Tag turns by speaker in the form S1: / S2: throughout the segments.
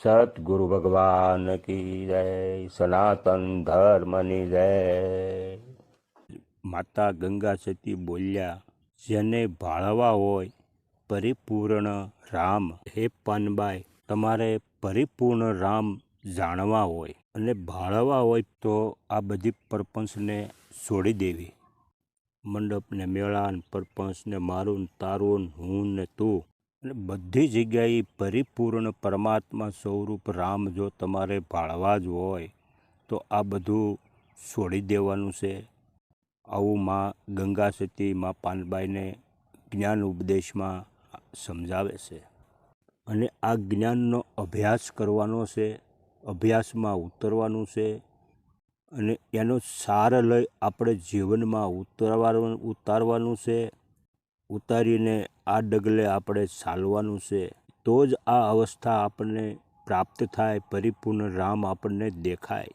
S1: સતગુરુ ભગવાન કી જય સનાતન ધર્મની જય માતા ગંગા સતી બોલ્યા જેને ભાળવા હોય પરિપૂર્ણ રામ હે પાનબાઈ તમારે પરિપૂર્ણ રામ જાણવા હોય અને ભાળવા હોય તો આ બધી પરપંચને છોડી દેવી મંડપને મેળા ને પરપંચ મારું ને તારું હું ને તું અને બધી જગ્યાએ પરિપૂર્ણ પરમાત્મા સ્વરૂપ રામ જો તમારે ભાળવા જ હોય, તો આ બધું છોડી દેવાનું છે. આવું માં ગંગા સતી માં પાનબાઈને જ્ઞાન ઉપદેશમાં સમજાવે છે. અને આ જ્ઞાનનો અભ્યાસ કરવાનો છે, અભ્યાસમાં ઉતરવાનું છે, અને એનો સાર લઈ આપણે જીવનમાં ઉતારવાનું ઉતારવાનું છે. ઉતારીને આ ડગલે આપણે ચાલવાનું છે, તો જ આ અવસ્થા આપણને પ્રાપ્ત થાય, પરિપૂર્ણ રામ આપણને દેખાય.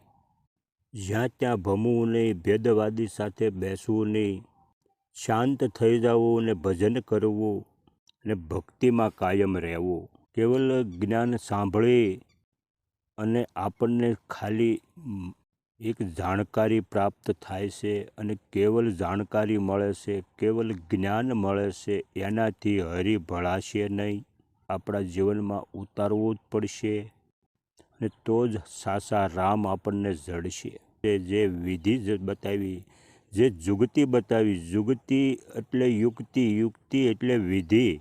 S1: જ્યાં ત્યાં ભમવું નહીં, ભેદવાદી સાથે બેસવું નહીં, શાંત થઈ જવું અને ભજન કરવું અને ભક્તિમાં કાયમ રહેવું. કેવલ જ્ઞાન સાંભળી અને આપણને ખાલી એક જાણકારી પ્રાપ્ત થાય છે અને કેવલ જાણકારી મળે છે, કેવલ જ્ઞાન મળે છે, એનાથી હરી ભળાશે નહીં. આપણા જીવનમાં ઉતારવું જ પડશે અને તો જ સાસા રામ આપણને જડશે. તે જે વિધિ બતાવી, જે જુગતી બતાવી, જુગતી એટલે યુક્તિ યુક્તિ એટલે વિધિ.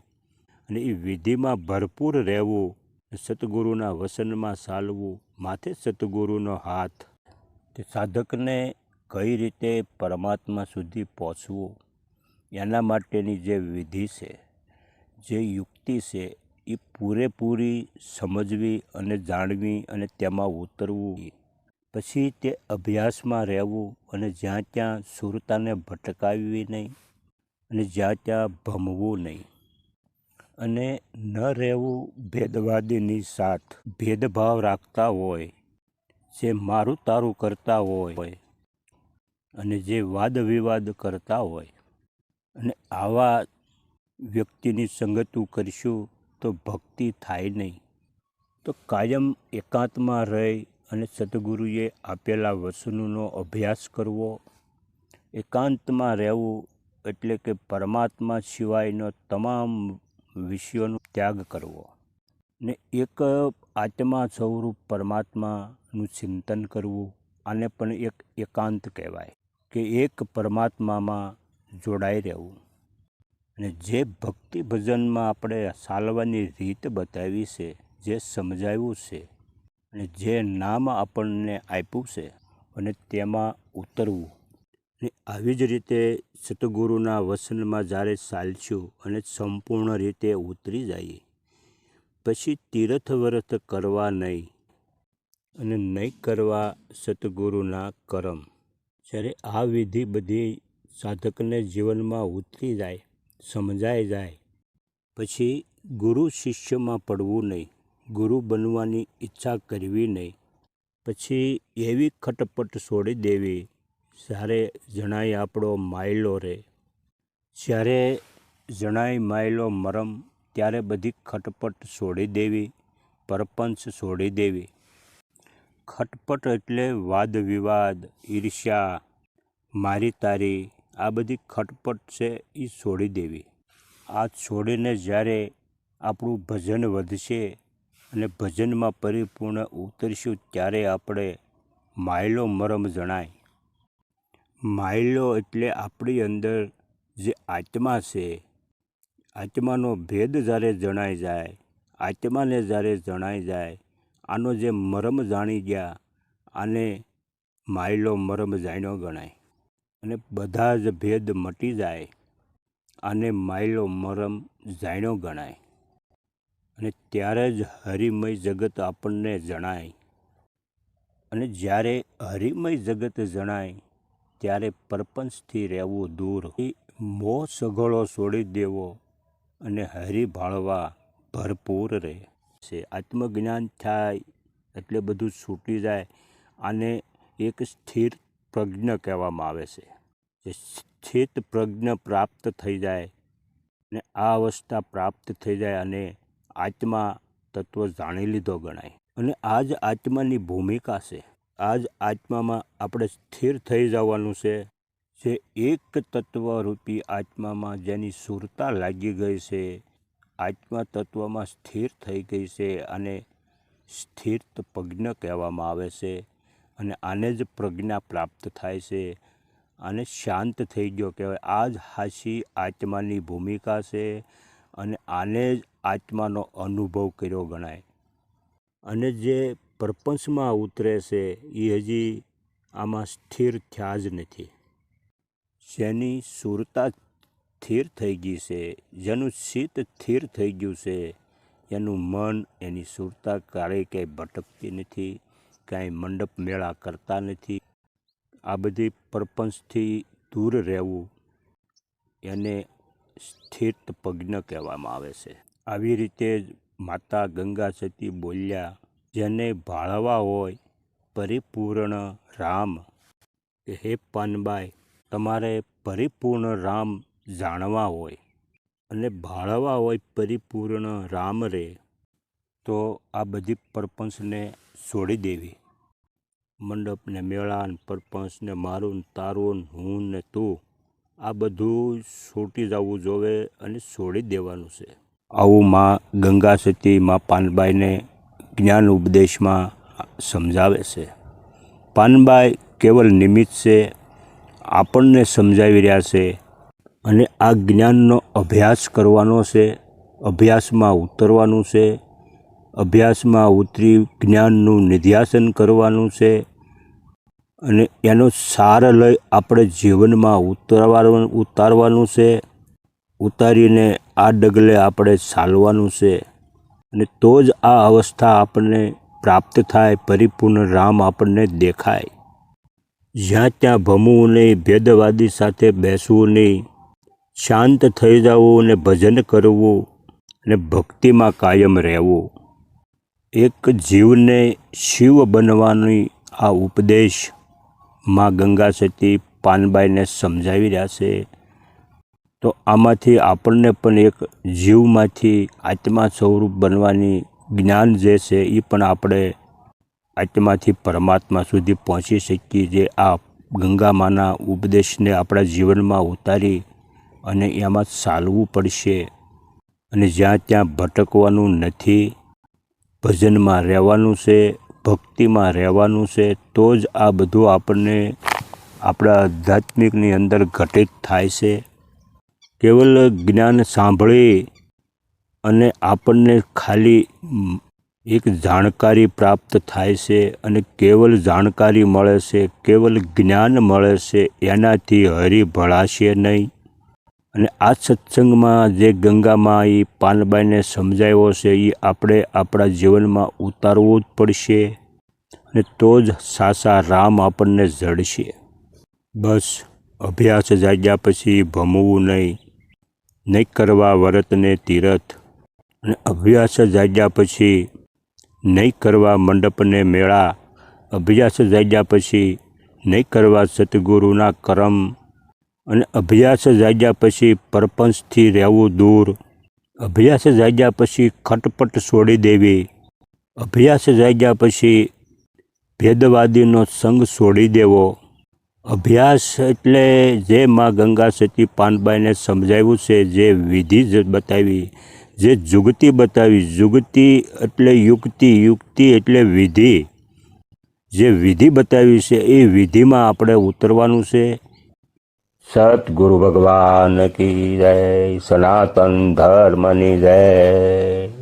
S1: અને એ વિધિમાં ભરપૂર રહેવું સતગુરુના વસનમાં ચાલવું, માથે સતગુરુનો હાથ તે સાધકને કઈ રીતે પરમાત્મા સુધી પહોંચવું, એના માટેની જે વિધિ છે, જે યુક્તિ છે, એ પૂરેપૂરી સમજવી અને જાણવી અને તેમાં ઉતરવું. પછી તે અભ્યાસમાં રહેવું અને જ્યાં ત્યાં સુરતાને ભટકાવવી નહીં અને જ્યાં ત્યાં ભમવું નહીં. અને ન રહેવું ભેદવાદીની સાથ. ભેદભાવ રાખતા હોય જે મારું તારું કરતા હોય અને જે વાદ વિવાદ કરતા હોય. અને આવા વ્યક્તિની સંગતું કરીશું તો ભક્તિ થાય નહીં. તો કાયમ એકાંતમાં રહી અને સદગુરુએ આપેલા વચનોનો અભ્યાસ કરવો. એકાંતમાં રહેવું એટલે કે પરમાત્મા સિવાયનો તમામ વિષયોનો ત્યાગ કરવો. ને એક આત્મા સ્વરૂપ પરમાત્માનું ચિંતન કરવું, આને પણ એક એકાંત કહેવાય કે એક પરમાત્મામાં જોડાઈ રહેવું. અને જે ભક્તિ ભજનમાં આપણે ચાલવાની રીત બતાવી છે, જે સમજાવ્યું છે અને જે નામ આપણને આપ્યું છે અને તેમાં ઉતરવું. ને આવી જ રીતે સતગુરુના વસનમાં જ્યારે ચાલશું અને સંપૂર્ણ રીતે ઉતરી જઈએ પછી તીર્થ વ્રત કરવા નહીં અને નહીં કરવા સતગુરુના કરમ. જ્યારે આ વિધિ બધી સાધકને જીવનમાં ઉતરી જાય, સમજાઈ જાય, પછી ગુરુ શિષ્યમાં પડવું નહીં, ગુરુ બનવાની ઈચ્છા કરવી નહીં, પછી એવી ખટપટ છોડી દેવી, જ્યારે જણાય આપણો માયલો રહે જ્યારે જણાય માયલો મરમ ત્યારે બધી ખટપટ છોડી દેવી, પરપંચ છોડી દેવી. ખટપટ એટલે વાદ, વિવાદ, ઈર્ષ્યા, મારી તારી, આ બધી ખટપટ છે એ છોડી દેવી. આ છોડીને જ્યારે આપણું ભજન વધશે અને ભજનમાં પરિપૂર્ણ ઉતરશું ત્યારે આપણે માયલો મરમ જણાય. માયલો એટલે આપણી અંદર જે આત્મા છે આત્માનો ભેદ જ્યારે જણાઈ જાય, આત્માને જ્યારે જણાઈ જાય, આનો જે મરમ જાણી ગયા, આને માયલો મરમ જાણ્યો ગણાય. અને બધા જ ભેદ મટી જાય, આને માયલો મરમ જાણ્યો ગણાય. અને ત્યારે જ હરિમય જગત આપણને જણાય. અને જ્યારે હરિમય જગત જણાય, ત્યારે પરપંચથી રહેવું દૂર. મોહ સઘળો છોડી દેવો અને હરિ ભાળવા ભરપૂર રહે છે આત્મજ્ઞાન થાય એટલે બધું છૂટી જાય આને એક સ્થિર પ્રજ્ઞ કહેવામાં આવે છે. જે સ્થિત પ્રજ્ઞ પ્રાપ્ત થઈ જાય ને આ અવસ્થા પ્રાપ્ત થઈ જાય અને આત્મા તત્વ જાણી લીધો ગણાય. અને આ જ આત્માની ભૂમિકા છે. આ જ આત્મામાં આપણે સ્થિર થઈ જવાનું છે. જે એક તત્વરૂપી આત્મામાં જેની સુરતા લાગી ગઈ છે, આત્મા તત્વમાં સ્થિર થઈ ગઈ છે અને સ્થિર પ્રજ્ઞ કહેવામાં આવે છે અને આને જ પ્રજ્ઞા પ્રાપ્ત થાય છે અને શાંત થઈ ગયો કહેવાય. આ જ હાસી આત્માની ભૂમિકા છે અને આને જ આત્માનો અનુભવ કર્યો ગણાય. અને જે પ્રપંચમાં ઉતરે છે એ હજી આમાં સ્થિર થયા જ નથી. જેની સુરતા સ્થિર થઈ ગઈ છે, જેનું ચિત્ત સ્થિર થઈ ગયું છે, એનું મન એની સુરતા ક્યારેય ક્યાંય ભટકતી નથી કાંઈ મંડપ મેળા કરતા નથી. આ બધી પ્રપંચથી દૂર રહેવું એને સ્થિર પગ્ન કહેવામાં આવે છે. આવી રીતે જ માતા ગંગા સતી બોલ્યા, જેને ભાળવા હોય, પરિપૂર્ણ રામ. હે પાનબાઈ તમારે પરિપૂર્ણ રામ જાણવા હોય અને ભાળવા હોય પરિપૂર્ણ રામ રે, તો આ બધી પરપંચને છોડી દેવી. મંડપને મેળાને મેળા ને પરપંચ મારું ને તારું ને હું ને તું, આ બધું છૂટી જવું જોવે અને છોડી દેવાનું છે. આવું માં ગંગા સતી, માં પાનબાઈને જ્ઞાન ઉપદેશમાં સમજાવે છે. પાનબાઈ કેવલ નિમિત્ત છે આપણને સમજાવી રહ્યા છે અને આ જ્ઞાનનો અભ્યાસ કરવાનો છે, અભ્યાસમાં ઉતરવાનું છે, અભ્યાસમાં ઉતરી જ્ઞાનનું નિધ્યાસન કરવાનું છે અને એનો સાર લઈ આપણે જીવનમાં ઉતારવાનું ઉતારવાનું છે, ઉતારીને આ ડગલે આપણે ચાલવાનું છે અને તો જ આ અવસ્થા આપણને પ્રાપ્ત થાય, પરિપૂર્ણ રામ આપણને દેખાય. જ્યાં ત્યાં ભમવું નહીં ભેદવાદી સાથે બેસવું નહીં. શાંત થઈ જવું અને ભજન કરવું અને ભક્તિમાં કાયમ રહેવું. એક જીવને શિવ બનવાની આ ઉપદેશમાં ગંગા સતી પાનબાઈને સમજાવી રહ્યા છે. તો આમાંથી આપણને પણ એક જીવમાંથી આત્મા સ્વરૂપ બનવાની જ્ઞાન જે છે એ પણ આપણે આત્માથી પરમાત્મા સુધી પહોંચી શકીએ જે આ ગંગામાના ઉપદેશને આપણા જીવનમાં ઉતારી અને એમાં ચાલવું પડશે. અને જ્યાં ત્યાં ભટકવાનું નથી, ભજનમાં રહેવાનું છે, ભક્તિમાં રહેવાનું છે, તો જ આ બધું આપણને આપણા આધ્યાત્મિકની અંદર ઘટિત થાય છે. કેવલ જ્ઞાન સાંભળી અને આપણને ખાલી એક જાણકારી પ્રાપ્ત થાય છે અને કેવલ જાણકારી મળે છે, કેવલ જ્ઞાન મળે છે, એનાથી હરી ભળાશે નહીં. અને આ સત્સંગમાં જે ગંગામાં એ પાનબાઈને સમજાવ્યો છે એ આપણે આપણા જીવનમાં ઉતારવું જ પડશે અને તો જ સાસા રામ આપણને જડશે. બસ, અભ્યાસ જાગ્યા પછી ભમવું નહીં. નહીં કરવા વ્રતને તીરથ. અને અભ્યાસ જાગ્યા પછી નહીં કરવા મંડપને મેળા અભ્યાસ જાગ્યા પછી નહીં કરવા સતગુરુના કરમ અને અભ્યાસ જાગ્યા પછી પરપંચથી રહેવું દૂર. અભ્યાસ જાગ્યા પછી ખટપટ છોડી દેવી. અભ્યાસ જાગ્યા પછી ભેદવાદીનો સંગ છોડી દેવો. અભ્યાસ એટલે જે માં ગંગા સતી પાનબાઈને સમજાવ્યું છે, જે વિધિ જ બતાવી જે જુગતી બતાવી, જુગતી એટલે યુક્તિ યુક્તિ એટલે વિધિ. જે વિધિ બતાવી છે, એ વિધિમાં આપણે ઉતરવાનું છે. સતગુરુ ભગવાન કી જય, સનાતન ધર્મની જય.